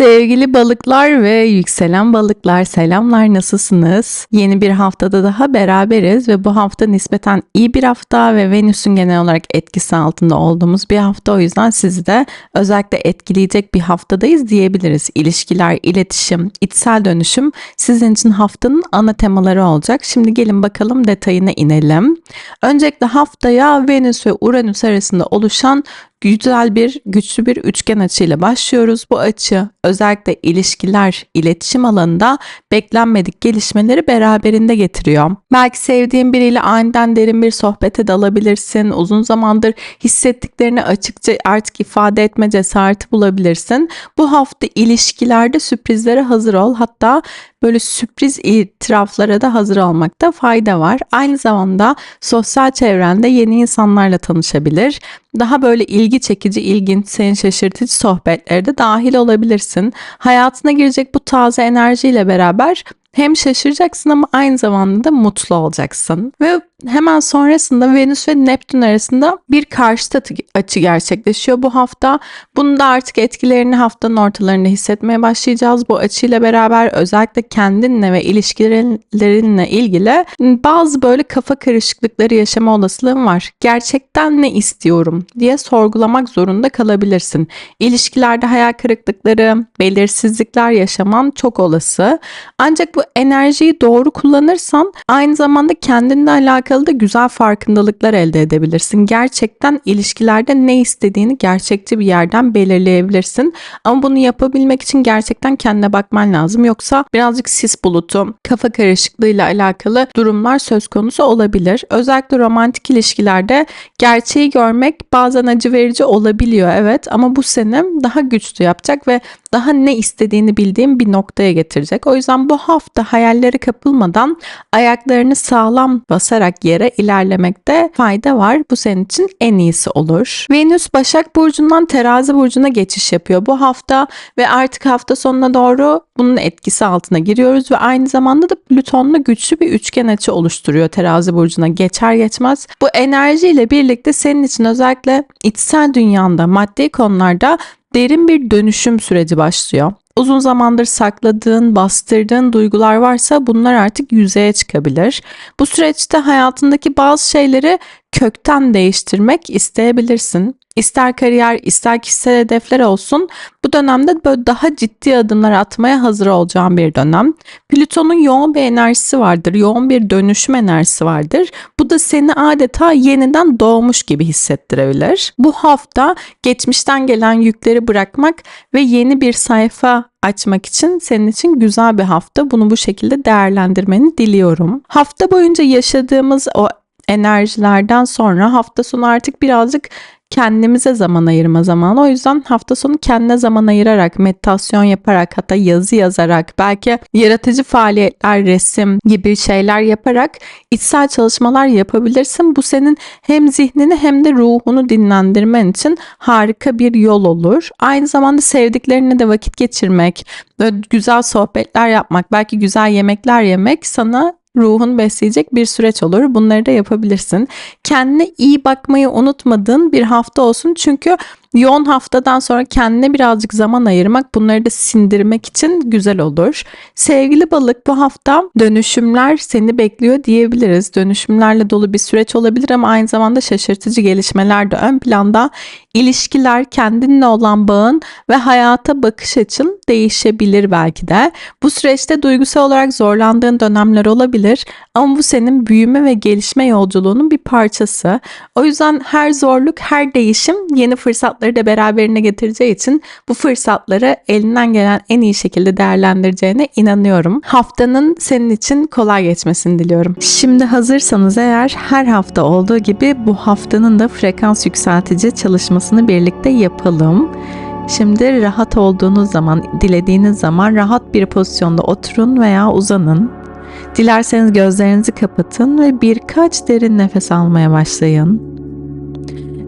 Sevgili balıklar ve yükselen balıklar selamlar nasılsınız? Yeni bir haftada daha beraberiz ve bu hafta nispeten iyi bir hafta ve Venüs'ün genel olarak etkisi altında olduğumuz bir hafta o yüzden sizi de özellikle etkileyecek bir haftadayız diyebiliriz. İlişkiler, iletişim, içsel dönüşüm sizin için haftanın ana temaları olacak. Şimdi gelin bakalım detayına inelim. Öncelikle haftaya Venüs ve Uranüs arasında oluşan güzel bir, güçlü bir üçgen açıyla başlıyoruz. Bu açı özellikle ilişkiler, iletişim alanında beklenmedik gelişmeleri beraberinde getiriyor. Belki sevdiğin biriyle aniden derin bir sohbete dalabilirsin. Uzun zamandır hissettiklerini açıkça artık ifade etme cesareti bulabilirsin. Bu hafta ilişkilerde sürprizlere hazır ol. Hatta böyle sürpriz itiraflara da hazır olmakta fayda var. Aynı zamanda sosyal çevrende yeni insanlarla tanışabilir. Daha böyle ilgi çekici, ilginç, seni şaşırtıcı sohbetlere de dahil olabilirsin. Hayatına girecek bu taze enerjiyle beraber hem şaşıracaksın ama aynı zamanda da mutlu olacaksın. Ve hemen sonrasında Venüs ve Neptün arasında bir karşıt açı gerçekleşiyor bu hafta. Bunun da artık etkilerini haftanın ortalarında hissetmeye başlayacağız. Bu açıyla beraber özellikle kendinle ve ilişkilerinle ilgili bazı böyle kafa karışıklıkları yaşama olasılığın var. Gerçekten ne istiyorum diye sorgulamak zorunda kalabilirsin. İlişkilerde hayal kırıklıkları, belirsizlikler yaşaman çok olası. Ancak bu enerjiyi doğru kullanırsan aynı zamanda kendinle alakalı da güzel farkındalıklar elde edebilirsin. Gerçekten ilişkilerde ne istediğini gerçekçi bir yerden belirleyebilirsin. Ama bunu yapabilmek için gerçekten kendine bakman lazım. Yoksa birazcık sis bulutu, kafa karışıklığıyla alakalı durumlar söz konusu olabilir. Özellikle romantik ilişkilerde gerçeği görmek bazen acı verici olabiliyor evet ama bu seni daha güçlü yapacak ve daha ne istediğini bildiğin bir noktaya getirecek. O yüzden bu hafta hayalleri kapılmadan ayaklarını sağlam basarak yere ilerlemekte fayda var. Bu senin için en iyisi olur. Venüs Başak Burcu'ndan Terazi Burcu'na geçiş yapıyor bu hafta ve artık hafta sonuna doğru bunun etkisi altına giriyoruz ve aynı zamanda da Plüton'la güçlü bir üçgen açı oluşturuyor Terazi Burcu'na geçer geçmez. Bu enerjiyle birlikte senin için özellikle içsel dünyanda, maddi konularda derin bir dönüşüm süreci başlıyor. Uzun zamandır sakladığın, bastırdığın duygular varsa bunlar artık yüzeye çıkabilir. Bu süreçte hayatındaki bazı şeyleri kökten değiştirmek isteyebilirsin. İster kariyer, ister kişisel hedefler olsun bu dönemde böyle daha ciddi adımlar atmaya hazır olacağım bir dönem. Plüton'un yoğun bir enerjisi vardır, yoğun bir dönüşüm enerjisi vardır. Bu da seni adeta yeniden doğmuş gibi hissettirebilir. Bu hafta geçmişten gelen yükleri bırakmak ve yeni bir sayfa açmak için senin için güzel bir hafta. Bunu bu şekilde değerlendirmeni diliyorum. Hafta boyunca yaşadığımız o enerjilerden sonra hafta sonu artık birazcık kendimize zaman ayırma zamanı. O yüzden hafta sonu kendine zaman ayırarak, meditasyon yaparak, hatta yazı yazarak, belki yaratıcı faaliyetler, resim gibi şeyler yaparak içsel çalışmalar yapabilirsin. Bu senin hem zihnini hem de ruhunu dinlendirmen için harika bir yol olur. Aynı zamanda sevdiklerine de vakit geçirmek, güzel sohbetler yapmak, belki güzel yemekler yemek sana ruhun besleyecek bir süreç olur. Bunları da yapabilirsin. Kendine iyi bakmayı unutmadığın bir hafta olsun. Çünkü yoğun haftadan sonra kendine birazcık zaman ayırmak, bunları da sindirmek için güzel olur. Sevgili balık bu hafta dönüşümler seni bekliyor diyebiliriz. Dönüşümlerle dolu bir süreç olabilir ama aynı zamanda şaşırtıcı gelişmeler de ön planda. İlişkiler, kendinle olan bağın ve hayata bakış açın değişebilir belki de. Bu süreçte duygusal olarak zorlandığın dönemler olabilir ama bu senin büyüme ve gelişme yolculuğunun bir parçası. O yüzden her zorluk, her değişim yeni fırsatları da beraberine getireceği için bu fırsatları elinden gelen en iyi şekilde değerlendireceğine inanıyorum. Haftanın senin için kolay geçmesini diliyorum. Şimdi hazırsanız eğer her hafta olduğu gibi bu haftanın da frekans yükseltici çalışmasını birlikte yapalım. Şimdi rahat olduğunuz zaman, dilediğiniz zaman rahat bir pozisyonda oturun veya uzanın. Dilerseniz gözlerinizi kapatın ve birkaç derin nefes almaya başlayın.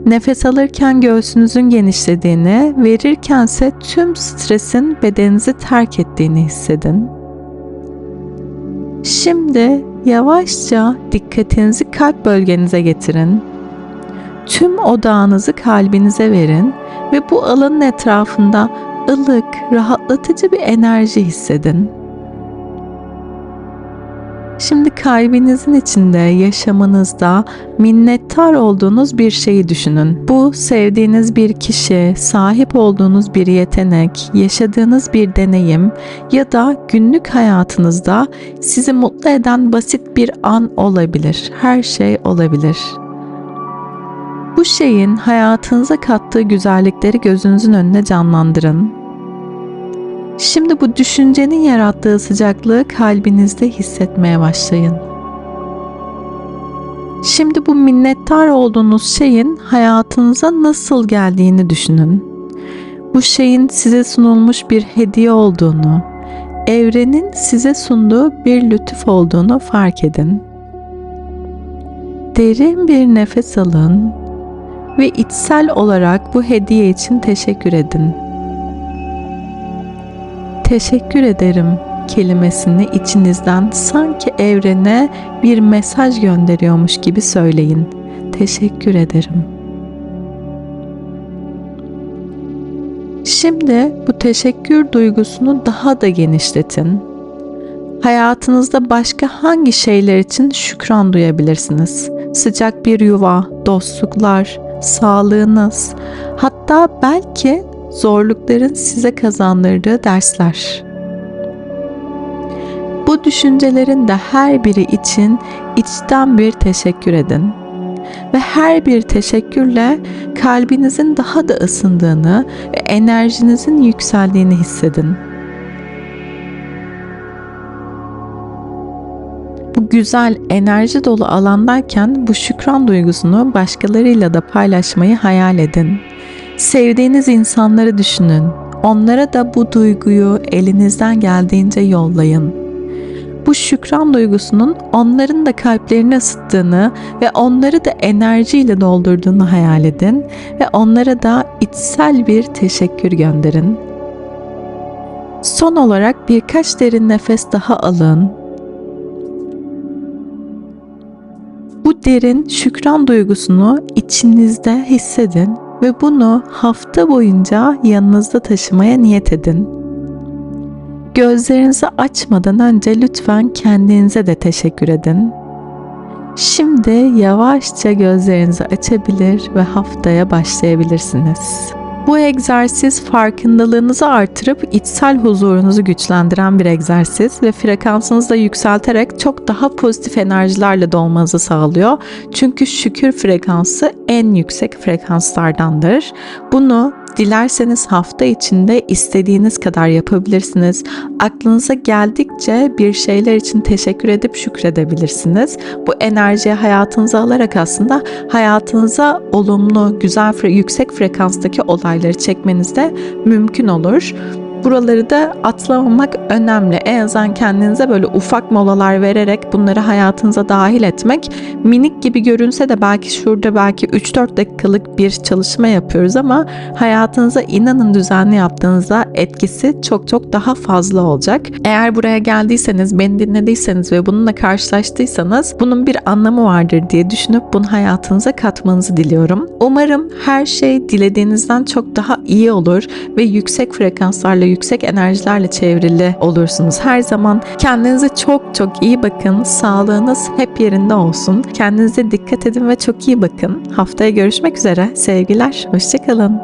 Nefes alırken göğsünüzün genişlediğini, verirkense tüm stresin bedeninizi terk ettiğini hissedin. Şimdi yavaşça dikkatinizi kalp bölgenize getirin. Tüm odağınızı kalbinize verin ve bu alanın etrafında ılık, rahatlatıcı bir enerji hissedin. Şimdi kalbinizin içinde, yaşamınızda minnettar olduğunuz bir şeyi düşünün. Bu sevdiğiniz bir kişi, sahip olduğunuz bir yetenek, yaşadığınız bir deneyim ya da günlük hayatınızda sizi mutlu eden basit bir an olabilir. Her şey olabilir. Bu şeyin hayatınıza kattığı güzellikleri gözünüzün önüne canlandırın. Şimdi bu düşüncenin yarattığı sıcaklığı kalbinizde hissetmeye başlayın. Şimdi bu minnettar olduğunuz şeyin hayatınıza nasıl geldiğini düşünün. Bu şeyin size sunulmuş bir hediye olduğunu, evrenin size sunduğu bir lütuf olduğunu fark edin. Derin bir nefes alın ve içsel olarak bu hediye için teşekkür edin. Teşekkür ederim kelimesini içinizden sanki evrene bir mesaj gönderiyormuş gibi söyleyin. Teşekkür ederim. Şimdi bu teşekkür duygusunu daha da genişletin. Hayatınızda başka hangi şeyler için şükran duyabilirsiniz? Sıcak bir yuva, dostluklar, sağlığınız, hatta belki zorlukların size kazandırdığı dersler. Bu düşüncelerin de her biri için içten bir teşekkür edin. Ve her bir teşekkürle kalbinizin daha da ısındığını ve enerjinizin yükseldiğini hissedin. Bu güzel enerji dolu alandayken bu şükran duygusunu başkalarıyla da paylaşmayı hayal edin. Sevdiğiniz insanları düşünün. Onlara da bu duyguyu elinizden geldiğince yollayın. Bu şükran duygusunun onların da kalplerini ısıttığını ve onları da enerjiyle doldurduğunu hayal edin ve onlara da içsel bir teşekkür gönderin. Son olarak birkaç derin nefes daha alın. Bu derin şükran duygusunu içinizde hissedin ve bunu hafta boyunca yanınızda taşımaya niyet edin. Gözlerinizi açmadan önce lütfen kendinize de teşekkür edin. Şimdi yavaşça gözlerinizi açabilir ve haftaya başlayabilirsiniz. Bu egzersiz farkındalığınızı artırıp içsel huzurunuzu güçlendiren bir egzersiz ve frekansınızı da yükselterek çok daha pozitif enerjilerle dolmanızı sağlıyor. Çünkü şükür frekansı en yüksek frekanslardandır. Bunu Dilerseniz hafta içinde istediğiniz kadar yapabilirsiniz. Aklınıza geldikçe bir şeyler için teşekkür edip şükredebilirsiniz. Bu enerjiyi hayatınıza alarak aslında hayatınıza olumlu, güzel, yüksek frekanstaki olayları çekmeniz de mümkün olur. Buraları da atlamamak önemli. En azından kendinize böyle ufak molalar vererek bunları hayatınıza dahil etmek minik gibi görünse de belki şurada belki 3-4 dakikalık bir çalışma yapıyoruz ama hayatınıza inanın düzenli yaptığınızda etkisi çok çok daha fazla olacak. Eğer buraya geldiyseniz, beni dinlediyseniz ve bununla karşılaştıysanız bunun bir anlamı vardır diye düşünüp bunu hayatınıza katmanızı diliyorum. Umarım her şey dilediğinizden çok daha iyi olur ve yüksek frekanslarla yüksek enerjilerle çevrili olursunuz. Her zaman kendinize çok çok iyi bakın. Sağlığınız hep yerinde olsun. Kendinize dikkat edin ve çok iyi bakın. Haftaya görüşmek üzere. Sevgiler. Hoşçakalın.